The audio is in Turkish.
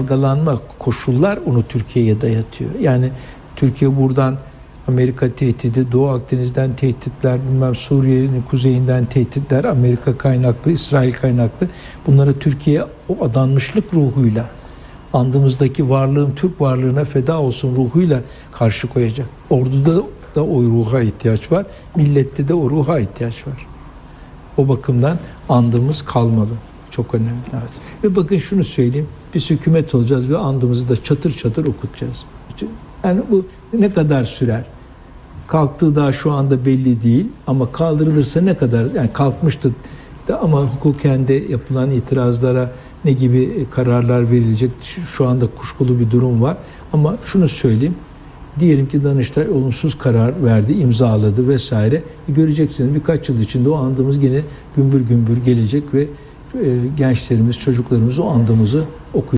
dalgalanma koşullar onu Türkiye'ye dayatıyor. Yani Türkiye buradan Amerika tehdidi, Doğu Akdeniz'den tehditler, bilmem Suriye'nin kuzeyinden tehditler, Amerika kaynaklı, İsrail kaynaklı. Bunları Türkiye o adanmışlık ruhuyla, andımızdaki varlığım Türk varlığına feda olsun ruhuyla karşı koyacak. Orduda da o ruha ihtiyaç var, millette de o ruha ihtiyaç var. O bakımdan andımız kalmalı. Çok önemli. Ve bakın şunu söyleyeyim. Biz hükümet olacağız ve andımızı da çatır çatır okutacağız. Yani bu ne kadar sürer? Kalktığı daha şu anda belli değil ama kaldırılırsa ne kadar yani kalkmıştı da ama hukuken de yapılan itirazlara ne gibi kararlar verilecek şu, anda kuşkulu bir durum var. Ama şunu söyleyeyim. Diyelim ki Danıştay olumsuz karar verdi, imzaladı vesaire. E göreceksiniz birkaç yıl içinde o andımız yine gümbür gümbür gelecek ve e, gençlerimiz, çocuklarımız o andımızı okuyacak.